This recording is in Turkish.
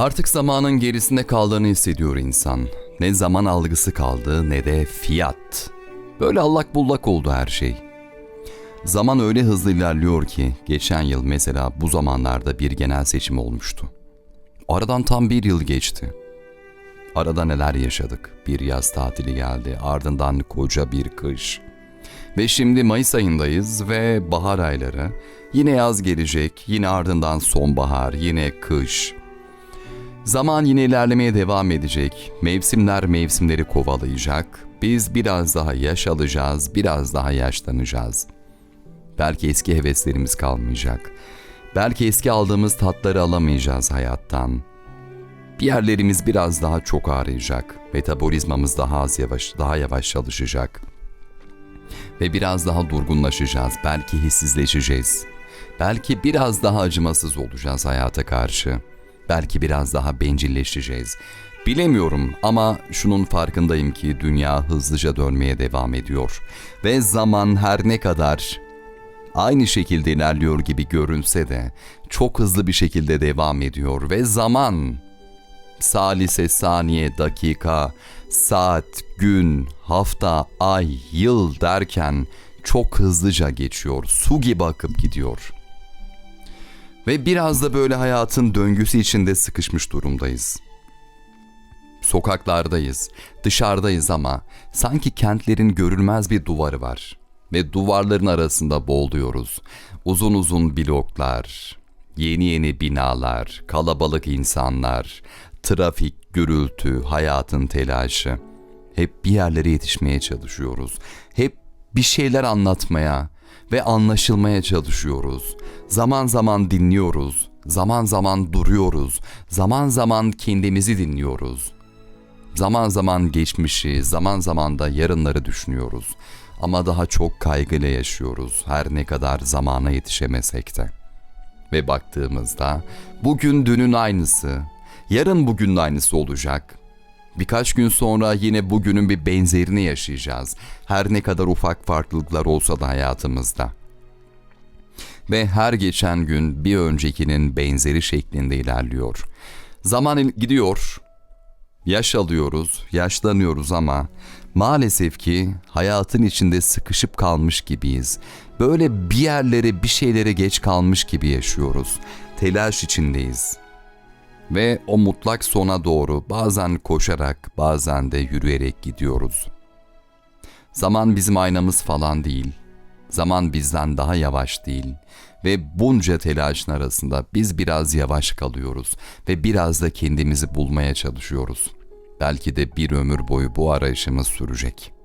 Artık zamanın gerisinde kaldığını hissediyor insan. Ne zaman algısı kaldı ne de fiyat. Böyle allak bullak oldu her şey. Zaman öyle hızlı ilerliyor ki geçen yıl mesela bu zamanlarda bir genel seçim olmuştu. Aradan tam bir yıl geçti. Arada neler yaşadık. Bir yaz tatili geldi, ardından koca bir kış. Ve şimdi Mayıs ayındayız ve bahar ayları. Yine yaz gelecek, yine ardından sonbahar, yine kış. Zaman yine ilerlemeye devam edecek. Mevsimler mevsimleri kovalayacak. Biz biraz daha yaş alacağız, biraz daha yaşlanacağız. Belki eski heveslerimiz kalmayacak. Belki eski aldığımız tatları alamayacağız hayattan. Bir yerlerimiz biraz daha çok ağrıyacak. Metabolizmamız daha az yavaş, daha yavaş çalışacak. Ve biraz daha durgunlaşacağız. Belki hissizleşeceğiz. Belki biraz daha acımasız olacağız hayata karşı. Belki biraz daha bencilleşeceğiz. Bilemiyorum ama şunun farkındayım ki dünya hızlıca dönmeye devam ediyor. Ve zaman her ne kadar aynı şekilde ilerliyor gibi görünse de çok hızlı bir şekilde devam ediyor ve zaman salise saniye, dakika, saat, gün, hafta, ay, yıl derken çok hızlıca geçiyor. Su gibi akıp gidiyor. Ve biraz da böyle hayatın döngüsü içinde sıkışmış durumdayız. Sokaklardayız, dışarıdayız ama sanki kentlerin görülmez bir duvarı var ve duvarların arasında boğuluyoruz. Uzun uzun bloklar, yeni yeni binalar, kalabalık insanlar, trafik, gürültü, hayatın telaşı. Hep bir yerlere yetişmeye çalışıyoruz. Hep bir şeyler anlatmaya ve anlaşılmaya çalışıyoruz. Zaman zaman dinliyoruz, zaman zaman duruyoruz, zaman zaman kendimizi dinliyoruz. Zaman zaman geçmişi, zaman zaman da yarınları düşünüyoruz. Ama daha çok kaygıyla yaşıyoruz her ne kadar zamana yetişemesek de. Ve baktığımızda bugün dünün aynısı, yarın bugünün aynısı olacak. Birkaç gün sonra yine bugünün bir benzerini yaşayacağız. Her ne kadar ufak farklılıklar olsa da hayatımızda. Ve her geçen gün bir öncekinin benzeri şeklinde ilerliyor. Zaman gidiyor, Yaş alıyoruz, yaşlanıyoruz ama maalesef ki hayatın içinde sıkışıp kalmış gibiyiz. Böyle bir yerlere, bir şeylere geç kalmış gibi yaşıyoruz. Telaş içindeyiz. Ve o mutlak sona doğru bazen koşarak, bazen de yürüyerek gidiyoruz. Zaman bizim aynamız falan değil. Zaman bizden daha yavaş değil ve bunca telaşın arasında biz biraz yavaş kalıyoruz ve biraz da kendimizi bulmaya çalışıyoruz. Belki de bir ömür boyu bu arayışımız sürecek.''